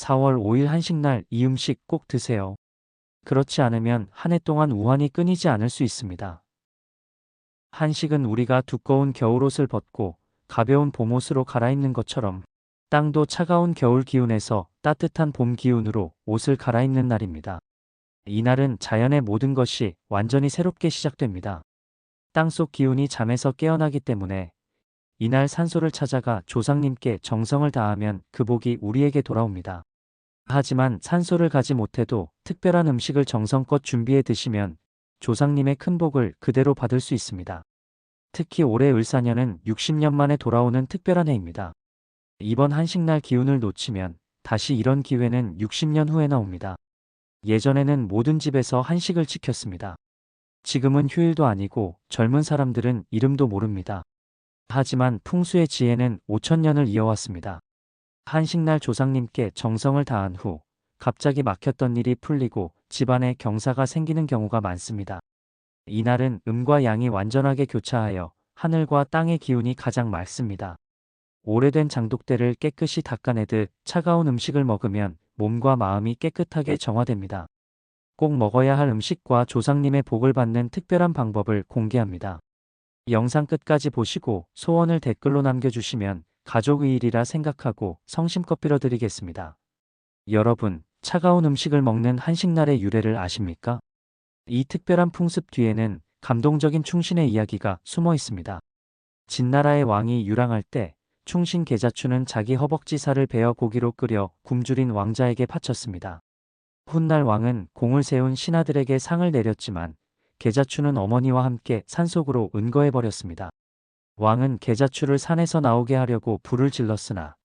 4월 5일 한식날 이 음식 꼭 드세요. 그렇지 않으면 한 해 동안 우환이 끊이지 않을 수 있습니다. 한식은 우리가 두꺼운 겨울옷을 벗고 가벼운 봄옷으로 갈아입는 것처럼 땅도 차가운 겨울 기운에서 따뜻한 봄 기운으로 옷을 갈아입는 날입니다. 이날은 자연의 모든 것이 완전히 새롭게 시작됩니다. 땅속 기운이 잠에서 깨어나기 때문에 이날 산소를 찾아가 조상님께 정성을 다하면 그 복이 우리에게 돌아옵니다. 하지만 산소를 가지 못해도 특별한 음식을 정성껏 준비해 드시면 조상님의 큰 복을 그대로 받을 수 있습니다. 특히 올해 을사년은 60년 만에 돌아오는 특별한 해입니다. 이번 한식날 기운을 놓치면 다시 이런 기회는 60년 후에나 옵니다. 예전에는 모든 집에서 한식을 지켰습니다. 지금은 휴일도 아니고 젊은 사람들은 이름도 모릅니다. 하지만 풍수의 지혜는 5천년을 이어왔습니다. 한식날 조상님께 정성을 다한 후 갑자기 막혔던 일이 풀리고 집안에 경사가 생기는 경우가 많습니다. 이날은 음과 양이 완전하게 교차하여 하늘과 땅의 기운이 가장 맑습니다. 오래된 장독대를 깨끗이 닦아내듯 차가운 음식을 먹으면 몸과 마음이 깨끗하게 정화됩니다. 꼭 먹어야 할 음식과 조상님의 복을 받는 특별한 방법을 공개합니다. 영상 끝까지 보시고 소원을 댓글로 남겨주시면 가족의 일이라 생각하고 성심껏 빌어드리겠습니다. 여러분, 차가운 음식을 먹는 한식날의 유래를 아십니까? 이 특별한 풍습 뒤에는 감동적인 충신의 이야기가 숨어 있습니다. 진나라의 왕이 유랑할 때 충신 계자추는 자기 허벅지 살을 베어 고기로 끓여 굶주린 왕자에게 바쳤습니다. 훗날 왕은 공을 세운 신하들에게 상을 내렸지만 계자추는 어머니와 함께 산속으로 은거해 버렸습니다. 왕은 계자추를 산에서 나오게 하려고 불을 질렀으나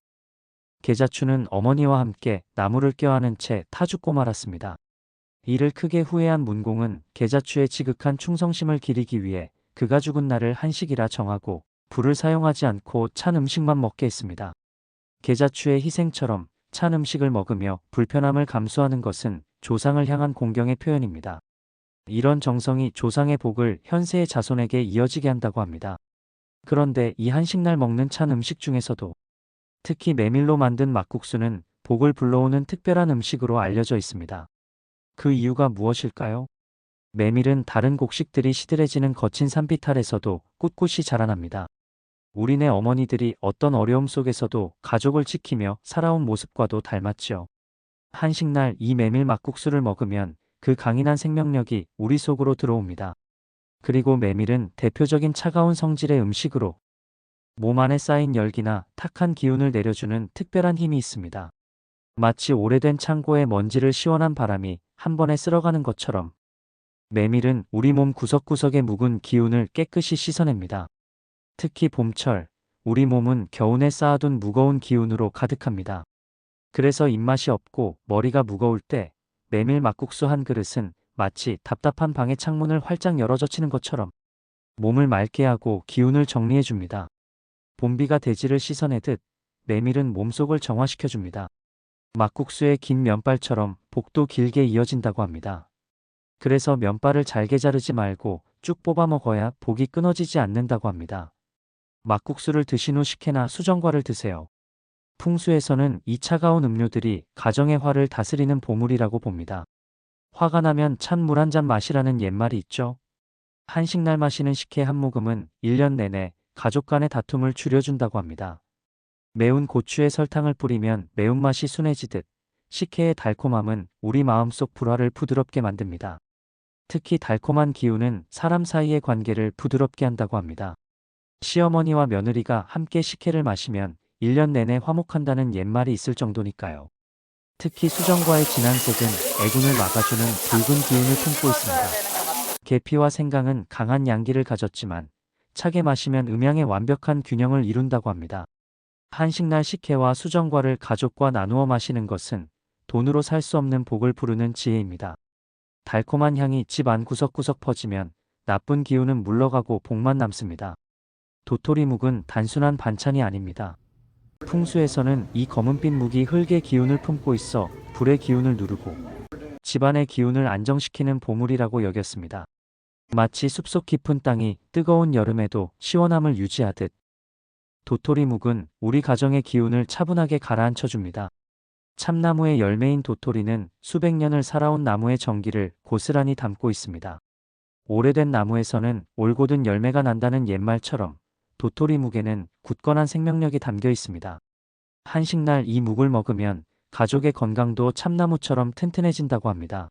계자추는 어머니와 함께 나무를 껴안은 채 타 죽고 말았습니다. 이를 크게 후회한 문공은 계자추의 지극한 충성심을 기리기 위해 그가 죽은 날을 한식이라 정하고 불을 사용하지 않고 찬 음식만 먹게 했습니다. 계자추의 희생처럼 찬 음식을 먹으며 불편함을 감수하는 것은 조상을 향한 공경의 표현입니다. 이런 정성이 조상의 복을 현세의 자손에게 이어지게 한다고 합니다. 그런데 이 한식날 먹는 찬 음식 중에서도 특히 메밀로 만든 막국수는 복을 불러오는 특별한 음식으로 알려져 있습니다. 그 이유가 무엇일까요? 메밀은 다른 곡식들이 시들해지는 거친 산비탈에서도 꿋꿋이 자라납니다. 우리네 어머니들이 어떤 어려움 속에서도 가족을 지키며 살아온 모습과도 닮았죠. 한식날 이 메밀 막국수를 먹으면 그 강인한 생명력이 우리 속으로 들어옵니다. 그리고 메밀은 대표적인 차가운 성질의 음식으로 몸 안에 쌓인 열기나 탁한 기운을 내려주는 특별한 힘이 있습니다. 마치 오래된 창고의 먼지를 시원한 바람이 한 번에 쓸어가는 것처럼 메밀은 우리 몸 구석구석의 묵은 기운을 깨끗이 씻어냅니다. 특히 봄철, 우리 몸은 겨우내 쌓아둔 무거운 기운으로 가득합니다. 그래서 입맛이 없고 머리가 무거울 때 메밀 막국수 한 그릇은 마치 답답한 방의 창문을 활짝 열어 젖히는 것처럼 몸을 맑게 하고 기운을 정리해 줍니다. 봄비가 대지를 씻어내듯 메밀은 몸속을 정화시켜 줍니다. 막국수의 긴 면발처럼 복도 길게 이어진다고 합니다. 그래서 면발을 잘게 자르지 말고 쭉 뽑아 먹어야 복이 끊어지지 않는다고 합니다. 막국수를 드신 후 식혜나 수정과를 드세요. 풍수에서는 이 차가운 음료들이 가정의 화를 다스리는 보물이라고 봅니다. 화가 나면 찬물 한 잔 마시라는 옛말이 있죠. 한식날 마시는 식혜 한 모금은 1년 내내 가족 간의 다툼을 줄여준다고 합니다. 매운 고추에 설탕을 뿌리면 매운맛이 순해지듯 식혜의 달콤함은 우리 마음속 불화를 부드럽게 만듭니다. 특히 달콤한 기운은 사람 사이의 관계를 부드럽게 한다고 합니다. 시어머니와 며느리가 함께 식혜를 마시면 1년 내내 화목한다는 옛말이 있을 정도니까요. 특히 수정과의 진한 색은 애군을 막아주는 붉은 기운을 품고 있습니다. 계피와 생강은 강한 양기를 가졌지만 차게 마시면 음양의 완벽한 균형을 이룬다고 합니다. 한식날 식혜와 수정과를 가족과 나누어 마시는 것은 돈으로 살 수 없는 복을 부르는 지혜입니다. 달콤한 향이 집 안 구석구석 퍼지면 나쁜 기운은 물러가고 복만 남습니다. 도토리묵은 단순한 반찬이 아닙니다. 풍수에서는 이 검은빛 묵이 흙의 기운을 품고 있어 불의 기운을 누르고 집안의 기운을 안정시키는 보물이라고 여겼습니다. 마치 숲속 깊은 땅이 뜨거운 여름에도 시원함을 유지하듯 도토리 묵은 우리 가정의 기운을 차분하게 가라앉혀 줍니다. 참나무의 열매인 도토리는 수백 년을 살아온 나무의 정기를 고스란히 담고 있습니다. 오래된 나무에서는 올곧은 열매가 난다는 옛말처럼 도토리 묵에는 굳건한 생명력이 담겨 있습니다. 한식날 이 묵을 먹으면 가족의 건강도 참나무처럼 튼튼해진다고 합니다.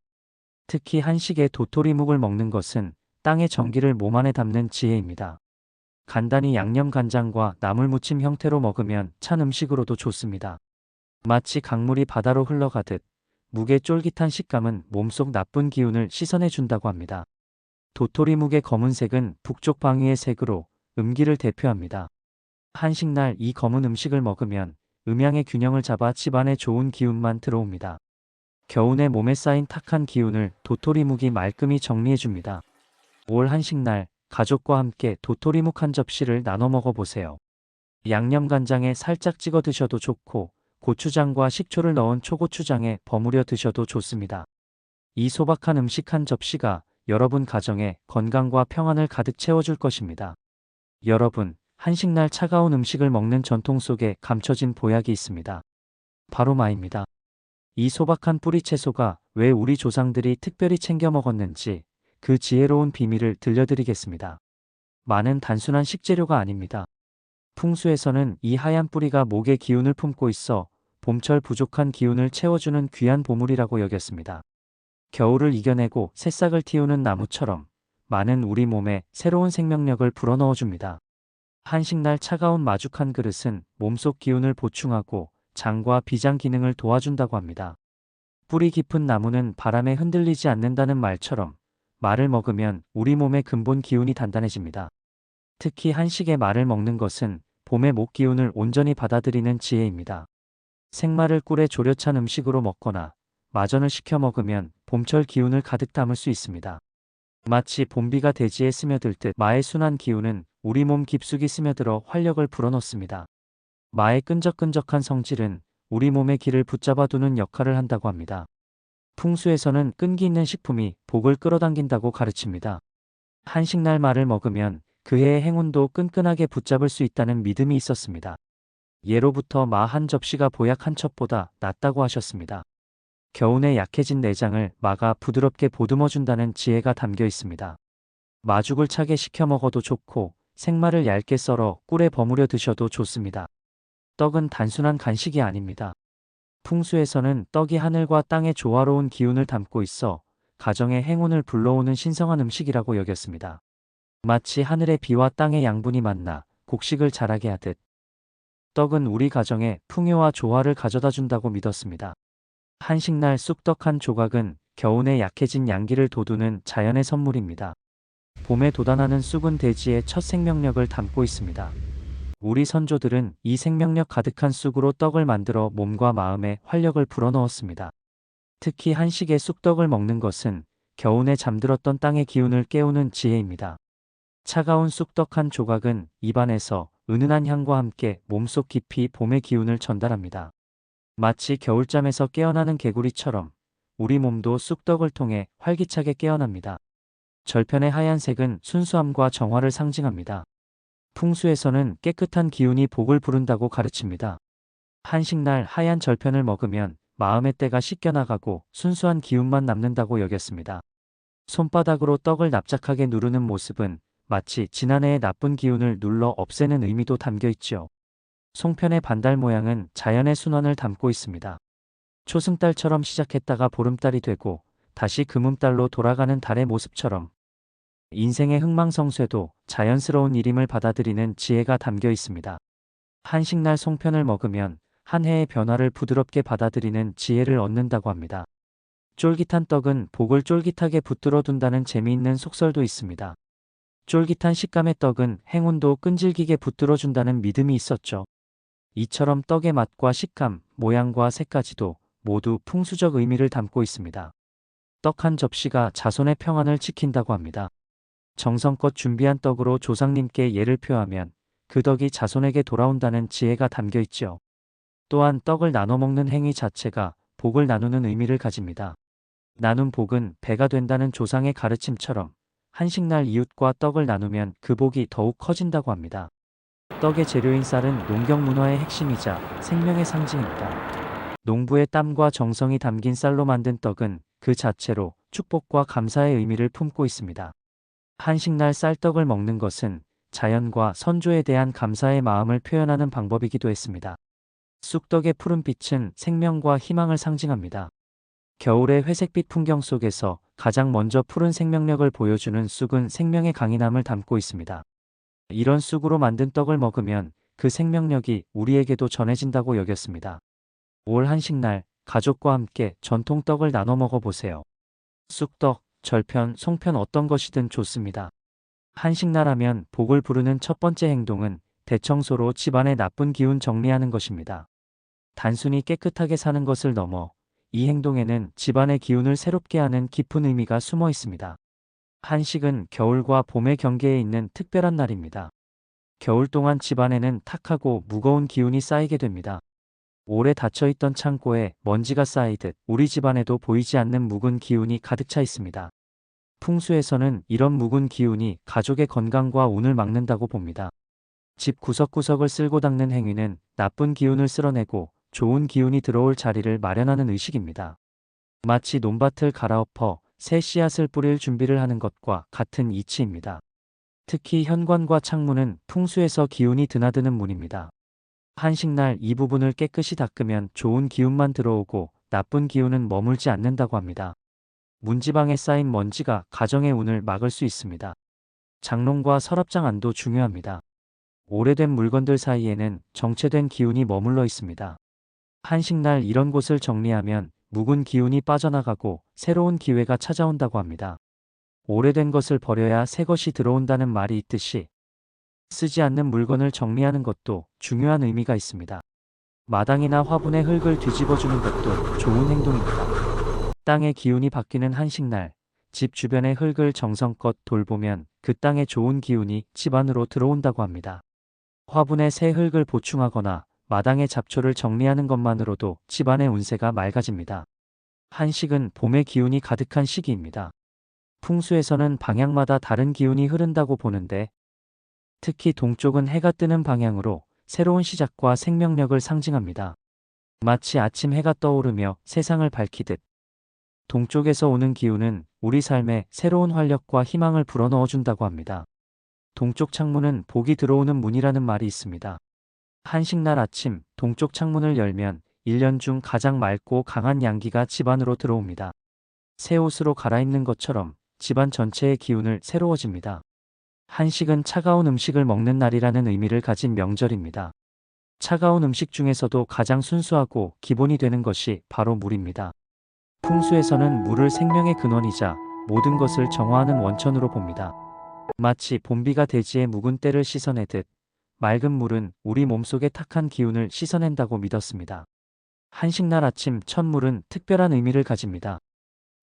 특히 한식에 도토리 묵을 먹는 것은 땅의 정기를 몸 안에 담는 지혜입니다. 간단히 양념 간장과 나물 무침 형태로 먹으면 찬 음식으로도 좋습니다. 마치 강물이 바다로 흘러가듯 묵의 쫄깃한 식감은 몸속 나쁜 기운을 씻어내 준다고 합니다. 도토리 묵의 검은색은 북쪽 방위의 색으로 음기를 대표합니다. 한식날 이 검은 음식을 먹으면 음양의 균형을 잡아 집안에 좋은 기운만 들어옵니다. 겨우내 몸에 쌓인 탁한 기운을 도토리 묵이 말끔히 정리해 줍니다. 올 한식날 가족과 함께 도토리 묵 한 접시를 나눠 먹어보세요. 양념 간장에 살짝 찍어 드셔도 좋고 고추장과 식초를 넣은 초고추장에 버무려 드셔도 좋습니다. 이 소박한 음식 한 접시가 여러분 가정에 건강과 평안을 가득 채워줄 것입니다. 여러분, 한식날 차가운 음식을 먹는 전통 속에 감춰진 보약이 있습니다. 바로 마입니다. 이 소박한 뿌리 채소가 왜 우리 조상들이 특별히 챙겨 먹었는지 그 지혜로운 비밀을 들려드리겠습니다. 마는 단순한 식재료가 아닙니다. 풍수에서는 이 하얀 뿌리가 목의 기운을 품고 있어 봄철 부족한 기운을 채워주는 귀한 보물이라고 여겼습니다. 겨울을 이겨내고 새싹을 틔우는 나무처럼 많은 우리 몸에 새로운 생명력을 불어넣어줍니다. 한식날 차가운 마죽 한 그릇은 몸속 기운을 보충하고 장과 비장 기능을 도와준다고 합니다. 뿌리 깊은 나무는 바람에 흔들리지 않는다는 말처럼 말을 먹으면 우리 몸의 근본 기운이 단단해집니다. 특히 한식에 말을 먹는 것은 봄의 목 기운을 온전히 받아들이는 지혜입니다. 생마를 꿀에 졸여 찬 음식으로 먹거나 마전을 시켜 먹으면 봄철 기운을 가득 담을 수 있습니다. 마치 봄비가 대지에 스며들 듯 마의 순한 기운은 우리 몸 깊숙이 스며들어 활력을 불어넣습니다. 마의 끈적끈적한 성질은 우리 몸의 기를 붙잡아 두는 역할을 한다고 합니다. 풍수에서는 끈기 있는 식품이 복을 끌어당긴다고 가르칩니다. 한식날 말을 먹으면 그 해의 행운도 끈끈하게 붙잡을 수 있다는 믿음이 있었습니다. 예로부터 마 한 접시가 보약 한 첩보다 낫다고 하셨습니다. 겨우내 약해진 내장을 마가 부드럽게 보듬어준다는 지혜가 담겨 있습니다. 마죽을 차게 식혀 먹어도 좋고 생마를 얇게 썰어 꿀에 버무려 드셔도 좋습니다. 떡은 단순한 간식이 아닙니다. 풍수에서는 떡이 하늘과 땅의 조화로운 기운을 담고 있어 가정의 행운을 불러오는 신성한 음식이라고 여겼습니다. 마치 하늘의 비와 땅의 양분이 만나 곡식을 자라게 하듯 떡은 우리 가정에 풍요와 조화를 가져다 준다고 믿었습니다. 한식날 쑥떡 한 조각은 겨우내 약해진 양기를 돋우는 자연의 선물입니다. 봄에 돋아나는 쑥은 대지의 첫 생명력을 담고 있습니다. 우리 선조들은 이 생명력 가득한 쑥으로 떡을 만들어 몸과 마음에 활력을 불어넣었습니다. 특히 한식에 쑥떡을 먹는 것은 겨우내 잠들었던 땅의 기운을 깨우는 지혜입니다. 차가운 쑥떡 한 조각은 입안에서 은은한 향과 함께 몸속 깊이 봄의 기운을 전달합니다. 마치 겨울잠에서 깨어나는 개구리처럼 우리 몸도 쑥떡을 통해 활기차게 깨어납니다. 절편의 하얀색은 순수함과 정화를 상징합니다. 풍수에서는 깨끗한 기운이 복을 부른다고 가르칩니다. 한식날 하얀 절편을 먹으면 마음의 때가 씻겨나가고 순수한 기운만 남는다고 여겼습니다. 손바닥으로 떡을 납작하게 누르는 모습은 마치 지난해의 나쁜 기운을 눌러 없애는 의미도 담겨 있죠. 송편의 반달 모양은 자연의 순환을 담고 있습니다. 초승달처럼 시작했다가 보름달이 되고 다시 금음달로 돌아가는 달의 모습처럼 인생의 흥망성쇠도 자연스러운 일임을 받아들이는 지혜가 담겨 있습니다. 한식날 송편을 먹으면 한 해의 변화를 부드럽게 받아들이는 지혜를 얻는다고 합니다. 쫄깃한 떡은 복을 쫄깃하게 붙들어 둔다는 재미있는 속설도 있습니다. 쫄깃한 식감의 떡은 행운도 끈질기게 붙들어 준다는 믿음이 있었죠. 이처럼 떡의 맛과 식감, 모양과 색까지도 모두 풍수적 의미를 담고 있습니다. 떡 한 접시가 자손의 평안을 지킨다고 합니다. 정성껏 준비한 떡으로 조상님께 예를 표하면 그 덕이 자손에게 돌아온다는 지혜가 담겨 있죠. 또한 떡을 나눠 먹는 행위 자체가 복을 나누는 의미를 가집니다. 나눈 복은 배가 된다는 조상의 가르침처럼 한식날 이웃과 떡을 나누면 그 복이 더욱 커진다고 합니다. 떡의 재료인 쌀은 농경 문화의 핵심이자 생명의 상징입니다. 농부의 땀과 정성이 담긴 쌀로 만든 떡은 그 자체로 축복과 감사의 의미를 품고 있습니다. 한식날 쌀떡을 먹는 것은 자연과 선조에 대한 감사의 마음을 표현하는 방법이기도 했습니다. 쑥떡의 푸른 빛은 생명과 희망을 상징합니다. 겨울의 회색빛 풍경 속에서 가장 먼저 푸른 생명력을 보여주는 쑥은 생명의 강인함을 담고 있습니다. 이런 쑥으로 만든 떡을 먹으면 그 생명력이 우리에게도 전해진다고 여겼습니다. 올 한식날 가족과 함께 전통 떡을 나눠 먹어보세요. 쑥떡, 절편, 송편 어떤 것이든 좋습니다. 한식날 하면 복을 부르는 첫 번째 행동은 대청소로 집안의 나쁜 기운 정리하는 것입니다. 단순히 깨끗하게 사는 것을 넘어 이 행동에는 집안의 기운을 새롭게 하는 깊은 의미가 숨어 있습니다. 한식은 겨울과 봄의 경계에 있는 특별한 날입니다. 겨울 동안 집안에는 탁하고 무거운 기운이 쌓이게 됩니다. 오래 닫혀있던 창고에 먼지가 쌓이듯 우리 집안에도 보이지 않는 묵은 기운이 가득 차 있습니다. 풍수에서는 이런 묵은 기운이 가족의 건강과 운을 막는다고 봅니다. 집 구석구석을 쓸고 닦는 행위는 나쁜 기운을 쓸어내고 좋은 기운이 들어올 자리를 마련하는 의식입니다. 마치 논밭을 갈아엎어 새 씨앗을 뿌릴 준비를 하는 것과 같은 이치입니다. 특히 현관과 창문은 풍수에서 기운이 드나드는 문입니다. 한식날 이 부분을 깨끗이 닦으면 좋은 기운만 들어오고 나쁜 기운은 머물지 않는다고 합니다. 문지방에 쌓인 먼지가 가정의 운을 막을 수 있습니다. 장롱과 서랍장 안도 중요합니다. 오래된 물건들 사이에는 정체된 기운이 머물러 있습니다. 한식날 이런 곳을 정리하면 묵은 기운이 빠져나가고 새로운 기회가 찾아온다고 합니다. 오래된 것을 버려야 새 것이 들어온다는 말이 있듯이 쓰지 않는 물건을 정리하는 것도 중요한 의미가 있습니다. 마당이나 화분에 흙을 뒤집어주는 것도 좋은 행동입니다. 땅의 기운이 바뀌는 한식날, 집 주변의 흙을 정성껏 돌보면 그 땅에 좋은 기운이 집 안으로 들어온다고 합니다. 화분에 새 흙을 보충하거나 마당의 잡초를 정리하는 것만으로도 집안의 운세가 맑아집니다. 한식은 봄의 기운이 가득한 시기입니다. 풍수에서는 방향마다 다른 기운이 흐른다고 보는데 특히 동쪽은 해가 뜨는 방향으로 새로운 시작과 생명력을 상징합니다. 마치 아침 해가 떠오르며 세상을 밝히듯 동쪽에서 오는 기운은 우리 삶에 새로운 활력과 희망을 불어넣어 준다고 합니다. 동쪽 창문은 복이 들어오는 문이라는 말이 있습니다. 한식날 아침 동쪽 창문을 열면 1년 중 가장 맑고 강한 양기가 집안으로 들어옵니다. 새 옷으로 갈아입는 것처럼 집안 전체의 기운을 새로워집니다. 한식은 차가운 음식을 먹는 날이라는 의미를 가진 명절입니다. 차가운 음식 중에서도 가장 순수하고 기본이 되는 것이 바로 물입니다. 풍수에서는 물을 생명의 근원이자 모든 것을 정화하는 원천으로 봅니다. 마치 봄비가 대지의 묵은 때를 씻어내듯 맑은 물은 우리 몸속의 탁한 기운을 씻어낸다고 믿었습니다. 한식날 아침 첫물은 특별한 의미를 가집니다.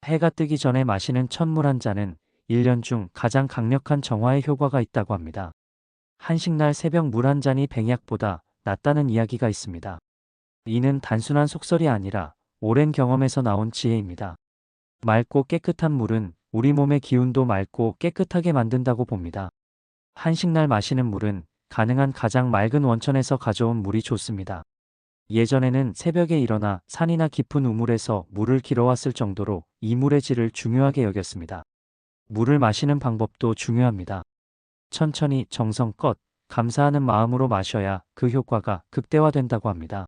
해가 뜨기 전에 마시는 첫물 한 잔은 1년 중 가장 강력한 정화의 효과가 있다고 합니다. 한식날 새벽 물 한 잔이 백약보다 낫다는 이야기가 있습니다. 이는 단순한 속설이 아니라 오랜 경험에서 나온 지혜입니다. 맑고 깨끗한 물은 우리 몸의 기운도 맑고 깨끗하게 만든다고 봅니다. 한식날 마시는 물은 가능한 가장 맑은 원천에서 가져온 물이 좋습니다. 예전에는 새벽에 일어나 산이나 깊은 우물에서 물을 길어왔을 정도로 이 물의 질을 중요하게 여겼습니다. 물을 마시는 방법도 중요합니다. 천천히 정성껏 감사하는 마음으로 마셔야 그 효과가 극대화된다고 합니다.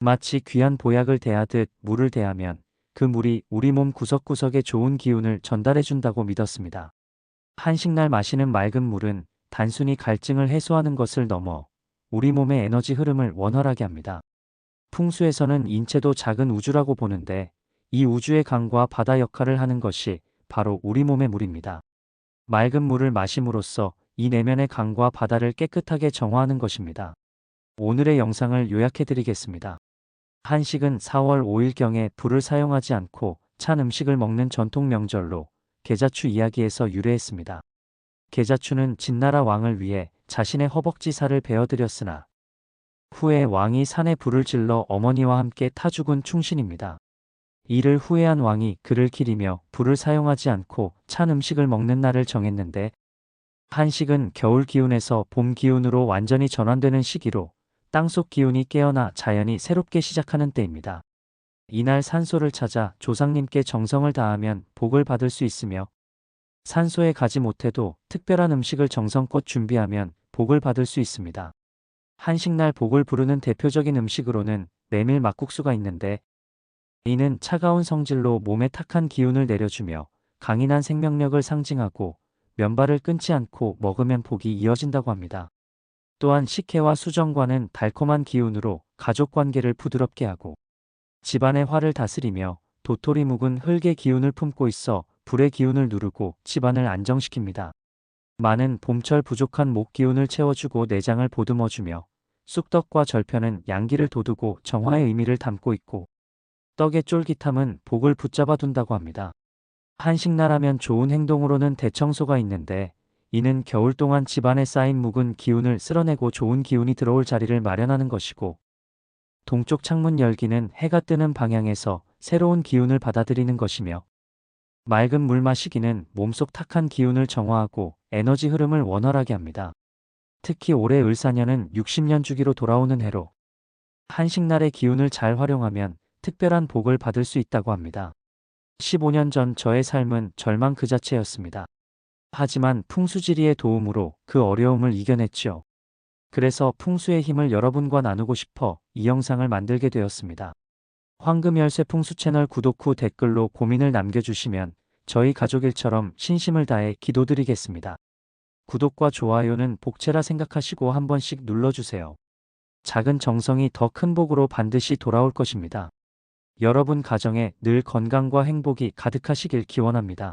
마치 귀한 보약을 대하듯 물을 대하면 그 물이 우리 몸 구석구석에 좋은 기운을 전달해 준다고 믿었습니다. 한식날 마시는 맑은 물은 단순히 갈증을 해소하는 것을 넘어 우리 몸의 에너지 흐름을 원활하게 합니다. 풍수에서는 인체도 작은 우주라고 보는데 이 우주의 강과 바다 역할을 하는 것이 바로 우리 몸의 물입니다. 맑은 물을 마심으로써 이 내면의 강과 바다를 깨끗하게 정화하는 것입니다. 오늘의 영상을 요약해 드리겠습니다. 한식은 4월 5일경에 불을 사용하지 않고 찬 음식을 먹는 전통 명절로 계자추 이야기에서 유래했습니다. 계자추는 진나라 왕을 위해 자신의 허벅지 살을 베어드렸으나 후에 왕이 산에 불을 질러 어머니와 함께 타 죽은 충신입니다. 이를 후회한 왕이 그를 기리며 불을 사용하지 않고 찬 음식을 먹는 날을 정했는데 한식은 겨울 기운에서 봄 기운으로 완전히 전환되는 시기로 땅속 기운이 깨어나 자연이 새롭게 시작하는 때입니다. 이날 산소를 찾아 조상님께 정성을 다하면 복을 받을 수 있으며 산소에 가지 못해도 특별한 음식을 정성껏 준비하면 복을 받을 수 있습니다. 한식날 복을 부르는 대표적인 음식으로는 메밀 막국수가 있는데 이는 차가운 성질로 몸에 탁한 기운을 내려주며 강인한 생명력을 상징하고 면발을 끊지 않고 먹으면 복이 이어진다고 합니다. 또한 식혜와 수정과는 달콤한 기운으로 가족 관계를 부드럽게 하고 집안의 화를 다스리며 도토리 묵은 흙의 기운을 품고 있어 불의 기운을 누르고 집안을 안정시킵니다. 마는 봄철 부족한 목 기운을 채워주고 내장을 보듬어주며 쑥떡과 절편은 양기를 돋우고 정화의 의미를 담고 있고 떡의 쫄깃함은 복을 붙잡아 둔다고 합니다. 한식나라면 좋은 행동으로는 대청소가 있는데 이는 겨울 동안 집안에 쌓인 묵은 기운을 쓸어내고 좋은 기운이 들어올 자리를 마련하는 것이고 동쪽 창문 열기는 해가 뜨는 방향에서 새로운 기운을 받아들이는 것이며 맑은 물 마시기는 몸속 탁한 기운을 정화하고 에너지 흐름을 원활하게 합니다. 특히 올해 을사년은 60년 주기로 돌아오는 해로 한식날의 기운을 잘 활용하면 특별한 복을 받을 수 있다고 합니다. 15년 전 저의 삶은 절망 그 자체였습니다. 하지만 풍수지리의 도움으로 그 어려움을 이겨냈죠. 그래서 풍수의 힘을 여러분과 나누고 싶어 이 영상을 만들게 되었습니다. 황금열쇠 풍수 채널 구독 후 댓글로 고민을 남겨주시면 저희 가족일처럼 신심을 다해 기도드리겠습니다. 구독과 좋아요는 복채라 생각하시고 한 번씩 눌러주세요. 작은 정성이 더 큰 복으로 반드시 돌아올 것입니다. 여러분 가정에 늘 건강과 행복이 가득하시길 기원합니다.